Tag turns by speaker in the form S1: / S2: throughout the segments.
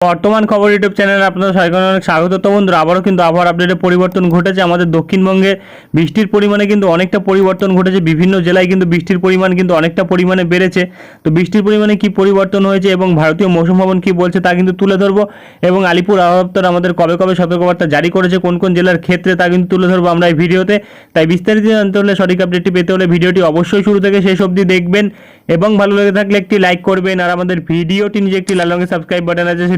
S1: বর্তমান খবর ইউটিউব চ্যানেলে আপনাদের সবাইকে অনেক স্বাগত। তো বন্ধুরা, আবারও কিন্তু আবহাওয়ার আপডেটে পরিবর্তন ঘটেছে। আমাদের দক্ষিণবঙ্গে বৃষ্টির পরিমাণে কিন্তু অনেকটা পরিবর্তন ঘটেছে। বিভিন্ন জেলায় কিন্তু বৃষ্টির পরিমাণ কিন্তু অনেকটা পরিমাণে বেড়েছে। তো বৃষ্টির পরিমাণে কি পরিবর্তন হয়েছে এবং ভারতীয় মৌসুম ভবন কি বলছে তা কিন্তু তুলে ধরবো। এবং আলিপুর আবহাওয়া আমাদের কবে কবে সতর্কবার্তা জারি করেছে, কোন কোন জেলার ক্ষেত্রে তা কিন্তু তুলে ধরবো আমরা এই ভিডিওতে। তাই বিস্তারিত জানতে হলে সঠিক আপডেটটি পেতে হলে ভিডিওটি অবশ্যই শুরু থেকে শেষ অবধি দেখবেন। এবং ভালো লেগে থাকলে একটি লাইক করবেন। আর আমাদের ভিডিওটি নিজে একটি লাল রঙের সাবস্ক্রাইব বাটন আছে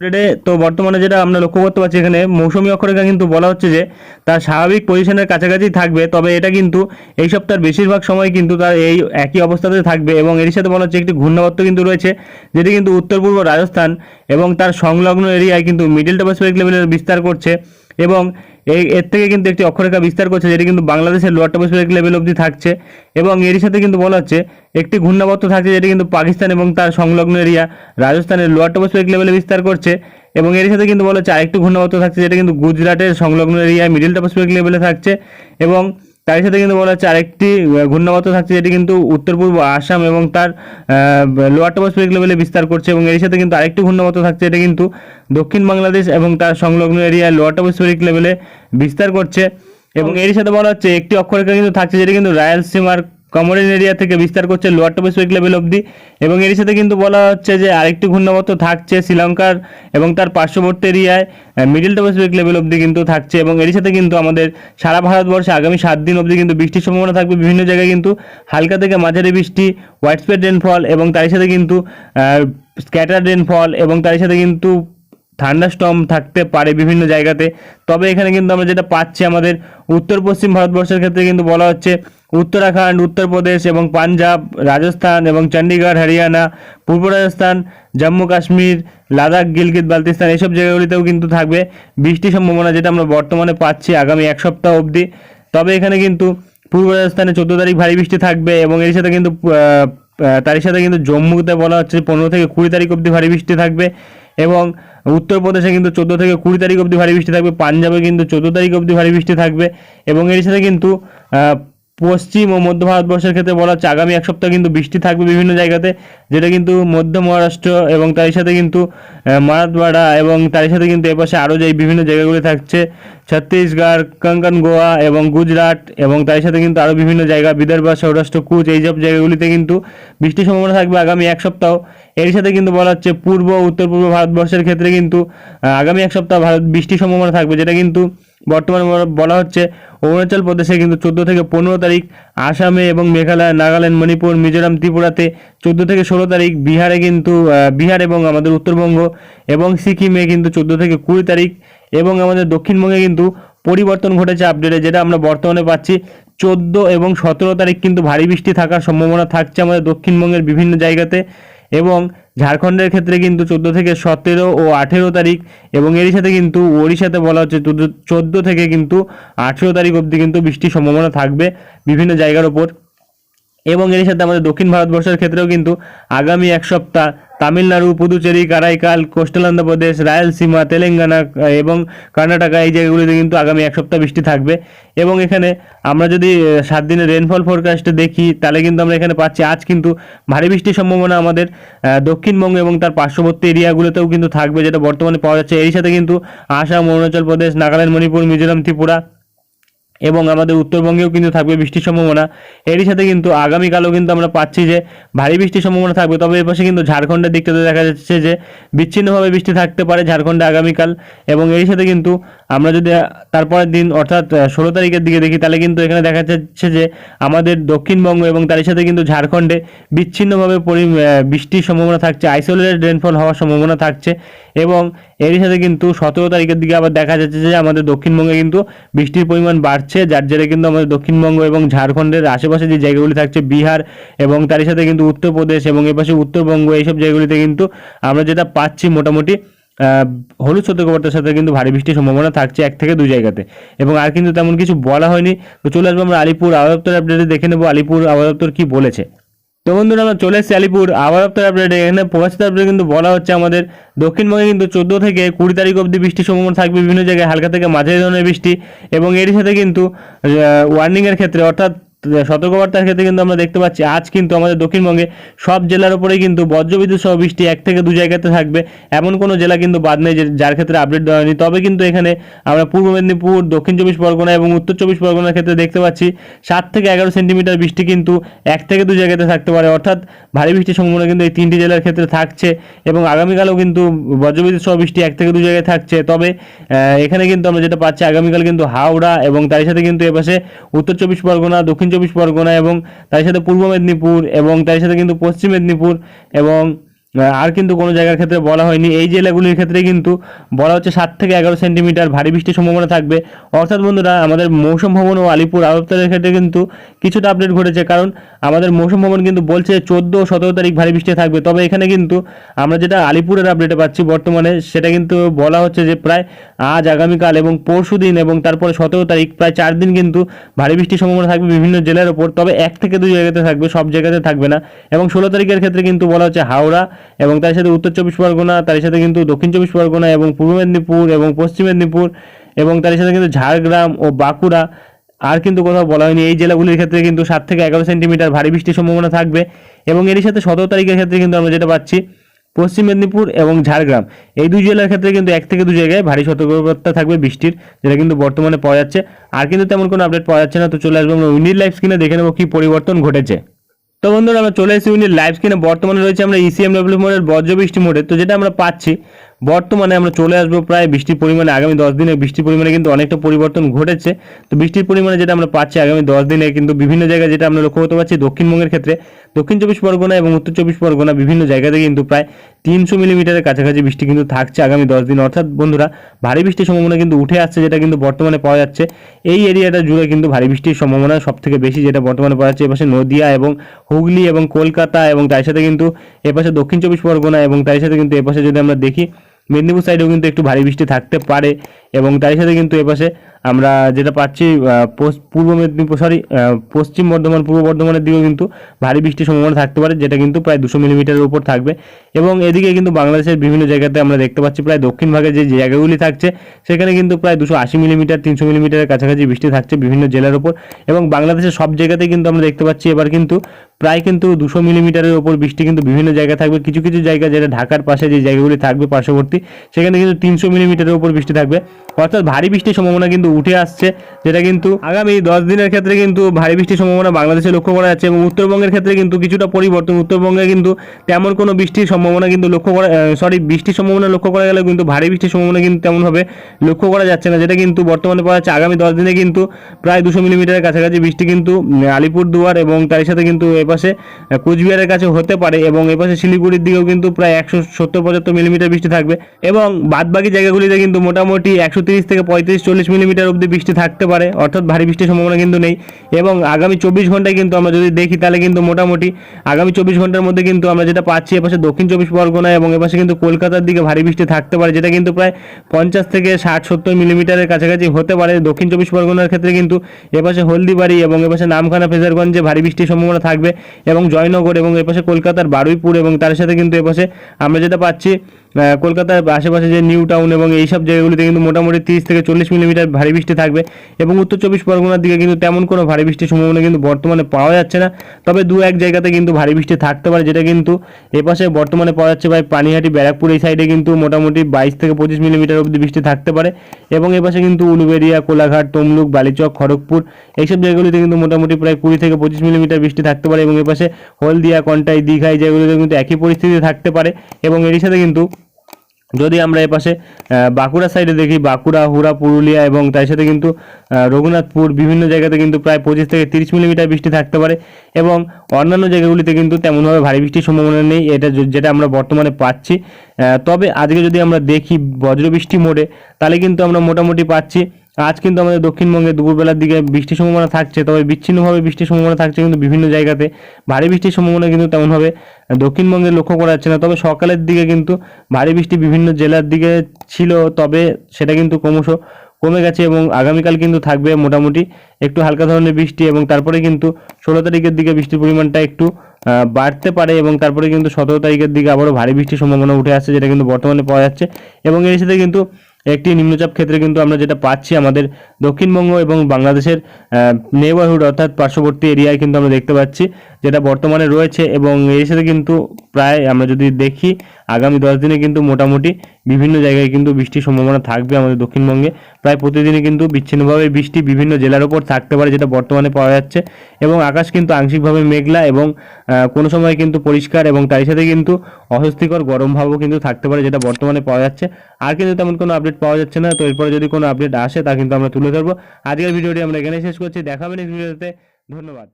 S1: আপডেটে তো বর্তমানে যেটা আমরা লক্ষ্য করতে পারছি এখানে, মৌসুমী অক্ষরেখা কিন্তু বলা হচ্ছে যে, তার স্বাভাবিক পজিশনের কাছাকাছি থাকবে, তবে এটা কিন্তু এই সপ্তাহের বেশিরভাগ সময় কিন্তু তার এই একই অবস্থাতে থাকবে এবং এর সাথে বলা হচ্ছে একটি ঘূর্ণাবর্ত কিন্তু রয়েছে, যেটি কিন্তু উত্তর পূর্ব রাজস্থান এবং তার সংলগ্ন এরিয়ায় কিন্তু মিডিল টপোস্ফেরিক লেভেলের বিস্তার করছে এবং এই এর থেকে কিন্তু একটি অক্ষরেখা বিস্তার করছে, যেটি কিন্তু বাংলাদেশের লোয়ার টপোস্ফেরিক লেভেল অবধি থাকছে এবং এরই সাথে কিন্তু বলা হচ্ছে, একটি ঘূর্ণাবর্ত থাকছে যেটি কিন্তু পাকিস্তান এবং তার সংলগ্ন এরিয়া রাজস্থানের লোয়ার টপোস্ফেরিক লেভেলে বিস্তার করছে এবং এর সাথে কিন্তু বলা হচ্ছে আরেকটি ঘূর্ণাবর্ত থাকছে যেটা কিন্তু গুজরাটের সংলগ্ন এরিয়ায় মিডিল টপোস্ফেরিক লেভেলে থাকছে এবং তার সাথে কিন্তু বলা হচ্ছে আরেকটি ঘূর্ণাবর্ত থাকছে যেটি কিন্তু উত্তর পূর্ব আসাম এবং তার লোয়ার টপোস্ফেরিক লেভেলে বিস্তার করছে এবং এর সাথে কিন্তু আরেকটি ঘূর্ণাবর্ত থাকছে এটা কিন্তু দক্ষিণ বাংলাদেশ এবং তার সংলগ্ন এরিয়ায় লোয়ার টপোস্ফেরিক লেভেলে বিস্তার করছে। এবং এর সাথে বলা হচ্ছে একটি অক্ষরেখা কিন্তু থাকছে যেটি কিন্তু রায়ালসীমার কমরিন এরিয়া থেকে বিস্তার করছে লোয়ার টপোস্ফেরিক লেভেল অবধি। এবং এর সাথে কিন্তু বলা হচ্ছে যে আরেকটি ঘূর্ণাবর্ত থাকছে শ্রীলঙ্কার এবং তার পার্শ্ববর্তী এরিয়ায় মিডিল টপোস্ফেরিক লেভেল অবধি কিন্তু থাকছে। এবং এর সাথে কিন্তু আমাদের সারা ভারতবর্ষে আগামী সাত দিন অবধি কিন্তু বৃষ্টির সম্ভাবনা থাকবে। বিভিন্ন জায়গায় কিন্তু হালকা থেকে মাঝারি বৃষ্টি হোয়াইট স্প্রেড রেনফল এবং তার সাথে কিন্তু স্ক্যাটার রেনফল এবং তার সাথে কিন্তু থান্ডারস্টর্ম থাকতে পারে বিভিন্ন জায়গাতে। তবে এখানে কিন্তু আমরা যেটা পাচ্ছি আমাদের উত্তর পশ্চিম ভারতবর্ষের ক্ষেত্রে কিন্তু বলা হচ্ছে উত্তরাখণ্ড, উত্তরপ্রদেশ এবং পাঞ্জাব, রাজস্থান এবং চণ্ডীগড়, হরিয়ানা, পূর্ব রাজস্থান, জম্মু কাশ্মীর, লাদাখ, গিলগিত বালতিস্তান এইসব জায়গাগুলিতেও কিন্তু থাকবে বৃষ্টির সম্ভাবনা যেটা আমরা বর্তমানে পাচ্ছি আগামী এক সপ্তাহ অবধি। তবে এখানে কিন্তু পূর্ব রাজস্থানে চোদ্দ তারিখ ভারী বৃষ্টি থাকবে এবং এর সাথে কিন্তু তারই সাথে কিন্তু জম্মুতে বলা হচ্ছে পনেরো থেকে কুড়ি তারিখ অবধি ভারী বৃষ্টি থাকবে এবং উত্তরপ্রদেশে কিন্তু চোদ্দ থেকে কুড়ি তারিখ অবধি ভারী বৃষ্টি থাকবে, পাঞ্জাবে কিন্তু চোদ্দ তারিখ অবধি ভারী বৃষ্টি থাকবে এবং এর সাথে কিন্তু পশ্চিম ও মধ্য ভারতবর্ষের ক্ষেত্রে বলা হচ্ছে আগামী এক সপ্তাহ কিন্তু বৃষ্টি থাকবে বিভিন্ন জায়গাতে, যেটা কিন্তু মধ্য মহারাষ্ট্র এবং তার সাথে কিন্তু মারাঠওয়াড়া এবং তার সাথে কিন্তু এপাশে আরও যে বিভিন্ন জায়গাগুলি থাকছে, ছত্তিশগড়, কঙ্কন গোয়া এবং গুজরাট এবং তার সাথে কিন্তু আরও বিভিন্ন জায়গা, বিদর্ভ, সৌরাষ্ট্র, কুচ এইসব জায়গাগুলিতে কিন্তু বৃষ্টির সম্ভাবনা থাকবে আগামী এক সপ্তাহ। এর সাথে কিন্তু বলা হচ্ছে পূর্ব উত্তর পূর্ব ভারতবর্ষের ক্ষেত্রে কিন্তু আগামী এক সপ্তাহ ভারত বৃষ্টির সম্ভাবনা থাকবে, যেটা কিন্তু বর্তমানে বলা- হচ্ছে অরুণাচল প্রদেশে কিন্তু চোদ্দ থেকে পনেরো তারিখ আসামে এবং মেঘালয়, নাগাল্যান্ড, মণিপুর, মিজোরাম, ত্রিপুরাতে চোদ্দ থেকে ষোলো তারিখ, বিহারে কিন্তু বিহার এবং আমাদের উত্তরবঙ্গ এবং সিকিমে কিন্তু চোদ্দ থেকে কুড়ি তারিখ এবং আমাদের দক্ষিণবঙ্গে কিন্তু পরিবর্তন ঘটেছে আপডেটে যেটা আমরা বর্তমানে পাচ্ছি। চোদ্দ এবং সতেরো তারিখ কিন্তু ভারী বৃষ্টি থাকার সম্ভাবনা থাকছে আমাদের দক্ষিণবঙ্গের বিভিন্ন জায়গাতে। এবং ঝাড়খণ্ডের ক্ষেত্রে কিন্তু চোদ্দ থেকে সতেরো ও আঠেরো তারিখ এবং এরই সাথে কিন্তু ওড়িশাতে বলা হচ্ছে চোদ্দ থেকে কিন্তু আঠেরো তারিখ অবধি কিন্তু বৃষ্টির সম্ভাবনা থাকবে বিভিন্ন জায়গার ওপর। এবং এর সাথে আমাদের দক্ষিণ ভারতবর্ষের ক্ষেত্রেও কিন্তু আগামী এক সপ্তাহ তামিলনাড়ু, পুদুচেরি, কারাইকাল, কোস্টাল অন্ধ্রপ্রদেশ রায়লসীমা তেলেঙ্গানা এবং কর্ণাটকা এই জায়গাগুলিতে কিন্তু আগামী এক সপ্তাহ বৃষ্টি থাকবে। এবং এখানে আমরা যদি সাত দিনের রেনফল ফোরকাস্টে দেখি, তাহলে কিন্তু আমরা এখানে পাচ্ছি আজ কিন্তু ভারী বৃষ্টির সম্ভাবনা আমাদের দক্ষিণবঙ্গ এবং তার পার্শ্ববর্তী এরিয়াগুলোতেও কিন্তু থাকবে, যেটা বর্তমানে পাওয়া যাচ্ছে। এই সাথে কিন্তু আসাম, অরুণাচল প্রদেশ, নাগাল্যান্ড, মণিপুর, মিজোরাম, ত্রিপুরা এবং আমাদের উত্তরবঙ্গেও কিন্তু থাকবে বৃষ্টির সম্ভাবনা। এরই সাথে কিন্তু আগামীকালও কিন্তু আমরা পাচ্ছি যে ভারী বৃষ্টির সম্ভাবনা থাকবে। তবে এর পাশে কিন্তু ঝাড়খণ্ডের দিকটাতে দেখা যাচ্ছে যে বিচ্ছিন্নভাবে বৃষ্টি থাকতে পারে ঝাড়খণ্ডে আগামীকাল এবং এরই সাথে কিন্তু আমরা যদি তারপরের দিন অর্থাৎ ষোলো তারিখের দিকে দেখি, তাহলে কিন্তু এখানে দেখা যাচ্ছে যে আমাদের দক্ষিণবঙ্গ এবং তার সাথে কিন্তু ঝাড়খণ্ডে বিচ্ছিন্নভাবে পরি বৃষ্টির সম্ভাবনা থাকছে আইসোলেটেড রেনফল হওয়ার সম্ভাবনা থাকছে এবং এরই সাথে কিন্তু সতেরো তারিখের দিকে আবার দেখা যাচ্ছে যে আমাদের দক্ষিণবঙ্গে কিন্তু বৃষ্টির পরিমাণ বাড়ছে, যার জেরে কিন্তু আমাদের দক্ষিণবঙ্গ এবং ঝাড়খণ্ডের আশেপাশে যে জায়গাগুলি থাকছে, বিহার এবং তার সাথে কিন্তু উত্তরপ্রদেশ এবং এপাশে উত্তরবঙ্গ, এইসব জায়গাগুলিতে কিন্তু আমরা যেটা পাচ্ছি মোটামুটি হলুদ সতর্কবার্তার সাথে কিন্তু ভারী বৃষ্টির সম্ভাবনা থাকছে এক থেকে দুই জায়গাতে। এবং আর কিন্তু তেমন কিছু বলা হয়নি। তো চলে আসব আমরা আলিপুর আবহাওয়া দপ্তর আপডেটে দেখে নেব আলিপুর আবহাওয়া দপ্তর কি বলেছে। তো বন্ধুরা, আমরা চলে এসেছি আলিপুর। আবার আপনার আপডেট এখানে প্রকাশিত আপডেট কিন্তু বলা হচ্ছে আমাদের দক্ষিণবঙ্গে কিন্তু চোদ্দ থেকে কুড়ি তারিখ অবধি বৃষ্টি সম্ভাবনা থাকবে। বিভিন্ন জায়গায় হালকা থেকে মাঝারি ধরনের বৃষ্টি এবং এর সাথে কিন্তু ওয়ার্নিংয়ের ক্ষেত্রে অর্থাৎ সতর্কবার্তার ক্ষেত্রে কিন্তু আমরা দেখতে পাচ্ছি, আজ কিন্তু আমাদের দক্ষিণবঙ্গে সব জেলার উপরেই কিন্তু বজ্রবিদ্যুৎ সহ বৃষ্টি এক থেকে দু জায়গাতে থাকবে। এমন কোনো জেলা কিন্তু বাদ নেই যার ক্ষেত্রে আপডেট দেওয়া হয়নি। তবে কিন্তু এখানে আমরা পূর্ব মেদিনীপুর, দক্ষিণ চব্বিশ পরগনা এবং উত্তর চব্বিশ পরগনার ক্ষেত্রে দেখতে পাচ্ছি, সাত থেকে এগারো সেন্টিমিটার বৃষ্টি কিন্তু এক থেকে দু জায়গাতে থাকতে পারে। অর্থাৎ ভারী বৃষ্টির সম্ভাবনা কিন্তু এই তিনটি জেলার ক্ষেত্রে থাকছে এবং আগামীকালও কিন্তু বজ্রবিদ্যুৎ সহ বৃষ্টি এক থেকে দু জায়গায় থাকছে। তবে এখানে কিন্তু আমরা যেটা পাচ্ছি, আগামীকাল কিন্তু হাওড়া এবং তার সাথে কিন্তু এপাশে উত্তর চব্বিশ পরগনা, দক্ষিণ চব্বিশ পরগনা এবং তার সাথে পূর্ব মেদিনীপুর এবং তার সাথে কিন্তু পশ্চিম মেদিনীপুর এবং আর কিন্তু কোনো জায়গার ক্ষেত্রে বলা হয়নি। এই জেলাগুলির ক্ষেত্রে কিন্তু বলা হচ্ছে সাত থেকে এগারো সেন্টিমিটার ভারী বৃষ্টির সম্ভাবনা থাকবে। অর্থাৎ বন্ধুরা, আমাদের মৌসুম ভবন ও আলিপুর আলোপ্তারের ক্ষেত্রে কিন্তু কিছুটা আপডেট ঘটেছে। কারণ আমাদের মৌসুম ভবন কিন্তু বলছে চোদ্দ সতেরো তারিখ ভারী বৃষ্টি থাকবে। তবে এখানে কিন্তু আমরা যেটা আলিপুরের আপডেটে পাচ্ছি বর্তমানে, সেটা কিন্তু বলা হচ্ছে যে প্রায় আজ, আগামীকাল এবং পরশু দিন এবং তারপরে সতেরো তারিখ প্রায় চার দিন কিন্তু ভারী বৃষ্টির সম্ভাবনা থাকবে বিভিন্ন জেলার ওপর। তবে এক থেকে দুই জায়গাতে থাকবে, সব জায়গাতে থাকবে না। এবং ষোলো তারিখের ক্ষেত্রে কিন্তু বলা হচ্ছে হাওড়া এবং তার সাথে উত্তর চব্বিশ পরগনা, তার সাথে কিন্তু দক্ষিণ চব্বিশ পরগনা এবং পূর্ব মেদিনীপুর এবং পশ্চিম মেদিনীপুর এবং তার সাথে কিন্তু ঝাড়গ্রাম ও বাঁকুড়া আর কিন্তু কোথাও বলা হয়নি। এই জেলাগুলির ক্ষেত্রে কিন্তু সাত থেকে এগারো সেন্টিমিটার ভারী বৃষ্টির সম্ভাবনা থাকবে এবং এরই সাথে সতেরো তারিখের ক্ষেত্রে কিন্তু আমরা যেটা পাচ্ছি, পশ্চিম মেদিনীপুর এবং ঝাড়গ্রাম। এই দুই জেলার ক্ষেত্রে কিন্তু এক থেকে দু জায়গায় ভারী সতর্কতা থাকবে বৃষ্টির, যেটা কিন্তু বর্তমানে পাওয়া যাচ্ছে। আর কিন্তু তেমন কোনো আপডেট পাওয়া যাচ্ছে না, তো চলে আসব আমরা উইন্ডির লাইফ স্ক্রিনে দেখে নেব কী পরিবর্তন ঘটেছে। তো বন্ধুরা, আমরা চলে এসেছি উইন্ডির লাইভ স্ক্রিনে বর্তমানে রয়েছে আমরা E ইসিএম ডব্লিউ মোডের বজ্র বৃষ্টি মোডে। তো যেটা আমরা পাচ্ছি বর্তমানে আমরা চলে আসব প্রায় বৃষ্টির পরিমাণে, আগামী দশ দিনে বৃষ্টির পরিমাণে কিন্তু অনেকটা পরিবর্তন ঘটেছে। তো বৃষ্টির পরিমাণে যেটা আমরা পাচ্ছি আগামী দশ দিনে কিন্তু বিভিন্ন জায়গায় যেটা আমরা লক্ষ্য করতে পারছি, দক্ষিণবঙ্গের ক্ষেত্রে, দক্ষিণ চব্বিশ পরগনা এবং উত্তর চব্বিশ পরগনা বিভিন্ন জায়গাতে কিন্তু প্রায় তিনশো মিলিমিটারের কাছাকাছি বৃষ্টি কিন্তু থাকছে আগামী দশ দিন। অর্থাৎ বন্ধুরা, ভারী বৃষ্টির সম্ভাবনা কিন্তু উঠে আসছে, যেটা কিন্তু বর্তমানে পাওয়া যাচ্ছে। এই এরিয়াটা জুড়ে কিন্তু ভারী বৃষ্টির সম্ভাবনা সব থেকে বেশি, যেটা বর্তমানে পাওয়া যাচ্ছে এপাশে নদিয়া এবং হুগলি এবং কলকাতা এবং তার সাথে কিন্তু এপাশে দক্ষিণ চব্বিশ পরগনা এবং তার সাথে কিন্তু এপাশে যদি আমরা দেখি মেদিনীপুর সাইডেও কিন্তু একটু ভারী বৃষ্টি থাকতে পারে এবং তার সাথে কিন্তু এপাশে আমরা যেটা পাচ্ছি পূর্ব মেদিনীপুর সরি পশ্চিম বর্ধমান, পূর্ব বর্ধমানের দিকেও কিন্তু ভারী বৃষ্টির সম্ভাবনা থাকতে পারে, যেটা কিন্তু প্রায় দুশো মিলিমিটারের উপর থাকবে। এবং এদিকে কিন্তু বাংলাদেশের বিভিন্ন জায়গাতে আমরা দেখতে পাচ্ছি প্রায় দক্ষিণ ভাগে যে জায়গাগুলি থাকছে, সেখানে কিন্তু প্রায় দুশো আশি মিলিমিটার, তিনশো মিলিমিটারের কাছাকাছি বৃষ্টি থাকছে বিভিন্ন জেলার উপর। এবং বাংলাদেশের সব জায়গাতেই কিন্তু আমরা দেখতে পাচ্ছি এবার কিন্তু প্রায় কিন্তু দুশো মিলিমিটারের ওপর বৃষ্টি কিন্তু বিভিন্ন জায়গায় থাকবে। কিছু কিছু জায়গা যেটা ঢাকার পাশে যে জায়গাগুলি থাকবে পার্শ্ববর্তী, সেখানে কিন্তু তিনশো মিলিমিটারের ওপর বৃষ্টি থাকবে। অর্থাৎ ভারী বৃষ্টির সম্ভাবনা কিন্তু উঠে আসছে, যেটা কিন্তু আগামী দশ দিনের ক্ষেত্রে কিন্তু ভারী বৃষ্টির সম্ভাবনা বাংলাদেশে লক্ষ্য করা যাচ্ছে এবং উত্তরবঙ্গের ক্ষেত্রে কিন্তু কিছুটা পরিবর্তন। উত্তরবঙ্গে কিন্তু তেমন কোনো বৃষ্টির সম্ভাবনা কিন্তু লক্ষ্য করা সরি বৃষ্টির সম্ভাবনা লক্ষ্য করা গেলে কিন্তু ভারী বৃষ্টির সম্ভাবনা কিন্তু তেমনভাবে লক্ষ্য করা যাচ্ছে না, যেটা কিন্তু বর্তমানে পাওয়া যাচ্ছে। আগামী দশ দিনে কিন্তু প্রায় দুশো মিলিমিটারের কাছাকাছি বৃষ্টি কিন্তু আলিপুরদুয়ার এবং তার সাথে কিন্তু এপাশে কুচবিহারের কাছে হতে পারে এবং এপাশে শিলিগুড়ির দিকেও কিন্তু প্রায় একশো সত্তর পঁচাত্তর মিলিমিটার বৃষ্টি থাকবে এবং বাদবাকি জায়গাগুলিতে কিন্তু মোটামুটি একশো তিরিশ থেকে পঁয়ত্রিশ চল্লিশ মিলিমিটার অবধি বৃষ্টি থাকতে পারে, অর্থাৎ ভারী বৃষ্টির সম্ভাবনা কিন্তু নেই এবং আগামী চব্বিশ ঘন্টায় কিন্তু আমরা যদি দেখি তাহলে কিন্তু মোটামুটি আগামী চব্বিশ ঘণ্টার মধ্যে কিন্তু আমরা যেটা পাচ্ছি এপাশে দক্ষিণ চব্বিশ পরগনা এবং এপাশে কিন্তু কলকাতার দিকে ভারী বৃষ্টি থাকতে পারে, যেটা কিন্তু প্রায় পঞ্চাশ থেকে ষাট সত্তর মিলিমিটারের কাছাকাছি হতে পারে। দক্ষিণ চব্বিশ পরগনার ক্ষেত্রে কিন্তু এপাশে হলদিবাড়ি এবং এপাশে নামখানা ফেজারগঞ্জে ভারী বৃষ্টির সম্ভাবনা থাকবে এবং জয়নগর এবং এপাশে কলকাতার বারুইপুর এবং তার সাথে কিন্তু এপাশে আমরা যেটা পাচ্ছি কলকাতার আশেপাশে যে নিউ টাউন এবং এইসব জায়গাগুলিতে কিন্তু মোটামুটি তিরিশ থেকে চল্লিশ মিলিমিটার ভারী বৃষ্টি থাকবে এবং উত্তর চব্বিশ পরগনার দিকে কিন্তু তেমন কোনো ভারী বৃষ্টির সম্ভাবনা কিন্তু বর্তমানে পাওয়া যাচ্ছে না। তবে দু এক জায়গাতে কিন্তু ভারী বৃষ্টি থাকতে পারে, যেটা কিন্তু এপাশে বর্তমানে পাওয়া যাচ্ছে ভাই পানিহাটি, ব্যারাকপুর এই সাইডে কিন্তু মোটামুটি বাইশ থেকে পঁচিশ মিলিমিটার অবধি বৃষ্টি থাকতে পারে। এবং এপাশে কিন্তু উলুবেড়িয়া কোলাঘাট, তমলুক, বালিচক, খড়গপুর এইসব জায়গাগুলিতে কিন্তু মোটামুটি প্রায় কুড়ি থেকে পঁচিশ মিলিমিটার বৃষ্টি থাকতে পারে এবং এপাশে হলদিয়া, কন্টাই, দীঘা এই জায়গাগুলিতে কিন্তু একই পরিস্থিতি থাকতে পারে। এবং এরই সাথে কিন্তু যদি আমরা এপাশে পাশে বাঁকুড়া সাইডে দেখি, বাঁকুড়া, হুড়া, পুরুলিয়া এবং তার সাথে কিন্তু রঘুনাথপুর বিভিন্ন জায়গাতে কিন্তু প্রায় পঁচিশ থেকে তিরিশ মিলিমিটার বৃষ্টি থাকতে পারে এবং অন্যান্য জায়গাগুলিতে কিন্তু তেমনভাবে ভারী বৃষ্টির সম্ভাবনা নেই, এটা যেটা আমরা বর্তমানে পাচ্ছি। তবে আজকে যদি আমরা দেখি বজ্রবৃষ্টি মোড়ে, তাহলে কিন্তু আমরা মোটামুটি পাচ্ছি আজ কিন্তু আমাদের দক্ষিণবঙ্গে দুপুরবেলার দিকে বৃষ্টির সম্ভাবনা থাকছে, তবে বিচ্ছিন্নভাবে বৃষ্টির সম্ভাবনা থাকছে কিন্তু বিভিন্ন জায়গাতে। ভারী বৃষ্টির সম্ভাবনা কিন্তু তেমনভাবে দক্ষিণবঙ্গে লক্ষ্য করা যাচ্ছে না, তবে সকালের দিকে কিন্তু ভারী বৃষ্টি বিভিন্ন জেলার দিকে ছিল, তবে সেটা কিন্তু ক্রমশ কমে গেছে এবং আগামীকাল কিন্তু থাকবে মোটামুটি একটু হালকা ধরনের বৃষ্টি এবং তারপরে কিন্তু ষোলো তারিখের দিকে বৃষ্টির পরিমাণটা একটু বাড়তে পারে এবং তারপরে কিন্তু সতেরো তারিখের দিকে আবারও ভারী বৃষ্টির সম্ভাবনা উঠে আসছে, যেটা কিন্তু বর্তমানে পাওয়া যাচ্ছে এবং এর সাথে কিন্তু একটি নিম্নচাপ ক্ষেত্রে কিন্তু আমরা যেটা পাচ্ছি আমাদের দক্ষিণবঙ্গ এবং বাংলাদেশের নেবারহুড অর্থাৎ পার্শ্ববর্তী এরিয়ায় কিন্তু আমরা দেখতে পাচ্ছি, যেটা বর্তমানে রয়েছে এবং এর সাথে কিন্তু প্রায় আমরা যদি দেখি আগামী দশ দিনে কিন্তু মোটামুটি বিভিন্ন জায়গায় কিন্তু বৃষ্টির সম্ভাবনা থাকবে আমাদের দক্ষিণবঙ্গে। প্রায় প্রতিদিনই কিন্তু বিচ্ছিন্নভাবে বৃষ্টি বিভিন্ন জেলার ওপর থাকতে পারে যেটা বর্তমানে পাওয়া যাচ্ছে এবং আকাশ কিন্তু আংশিকভাবে মেঘলা এবং কোনো সময় কিন্তু পরিষ্কার এবং তার সাথে কিন্তু অস্বস্তিকর গরম ভাবও কিন্তু থাকতে পারে যেটা বর্তমানে পাওয়া যাচ্ছে। আর কিন্তু তেমন কোনো আপডেট পাওয়া যাচ্ছে না, তো এরপরে যদি কোনো আপডেট আসে তা কিন্তু আমরা তুলে ধরবো। আজকের ভিডিওটি আমরা এখানে শেষ করছি দেখাবেন এই ভিডিওতে ধন্যবাদ।